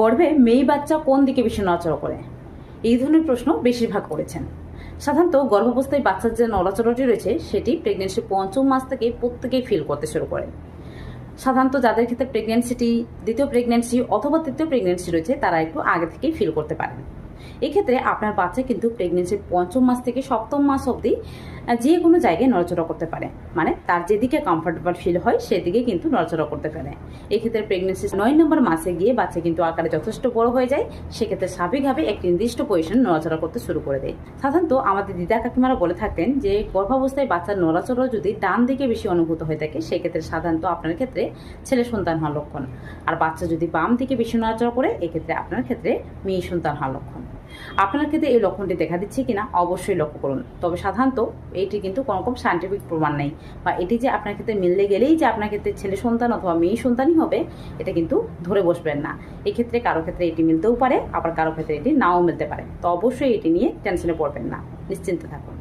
গর্ভে মেয়ে বাচ্চা কোন দিকে বেশি নড়াচড়া করে? এই ধরনের প্রশ্ন বেশিরভাগ করেছেন। সাধারণত গর্ভাবস্থায় বাচ্চার যে নড়াচড়াটি রয়েছে, সেটি প্রেগনেন্সি পঞ্চম মাস থেকে প্রত্যেকেই ফিল করতে শুরু করে। সাধারণত যাদের ক্ষেত্রে প্রেগনেন্সিটি দ্বিতীয় প্রেগনেন্সি অথবা তৃতীয় প্রেগনেন্সি রয়েছে, তারা একটু আগে থেকেই ফিল করতে পারেন। এক্ষেত্রে আপনার বাচ্চা কিন্তু প্রেগনেন্সির পঞ্চম মাস থেকে সপ্তম মাস অবধি যে কোনো জায়গায় নড়াচড়া করতে পারে। মানে তার যেদিকে কমফোর্টেবল ফিল হয়, সেদিকে কিন্তু নড়াচড়া করতে পারে। এক্ষেত্রে প্রেগনেন্সি নয় নম্বর মাসে গিয়ে বাচ্চা কিন্তু আকারে যথেষ্ট বড় হয়ে যায়। সেক্ষেত্রে স্বাভাবিকভাবে একটি নির্দিষ্ট পজিশন নড়াচড়া করতে শুরু করে দেয়। সাধারণত আমাদের দিদা কাকিমারা বলে থাকতেন যে, গর্ভাবস্থায় বাচ্চার নড়াচড়া যদি ডান দিকে বেশি অনুভূত হয়ে থাকে, সেক্ষেত্রে সাধারণত আপনার ক্ষেত্রে ছেলে সন্তান হওয়ার লক্ষণ। আর বাচ্চা যদি বাম দিকে বেশি নড়াচড়া করে, এক্ষেত্রে আপনার ক্ষেত্রে মেয়ে সন্তান হওয়ার লক্ষণ। আপনার ক্ষেত্রে এই লক্ষণটি দেখা দিচ্ছে কিনা অবশ্যই লক্ষ্য করুন। তবে সাধারণত এটি কিন্তু কোনো রকম সায়েন্টিফিক প্রমাণ নেই বা এটি যে আপনার ক্ষেত্রে মিললে গেলেই যে আপনার ক্ষেত্রে ছেলে সন্তান অথবা মেয়ে সন্তানই হবে, এটা কিন্তু ধরে বসবেন না। এক্ষেত্রে কারও ক্ষেত্রে এটি মিলতেও পারে, আবার কারও ক্ষেত্রে এটি নাও মিলতে পারে। তো অবশ্যই এটি নিয়ে টেনশনে পড়বেন না। নিশ্চিন্তে থাকুন।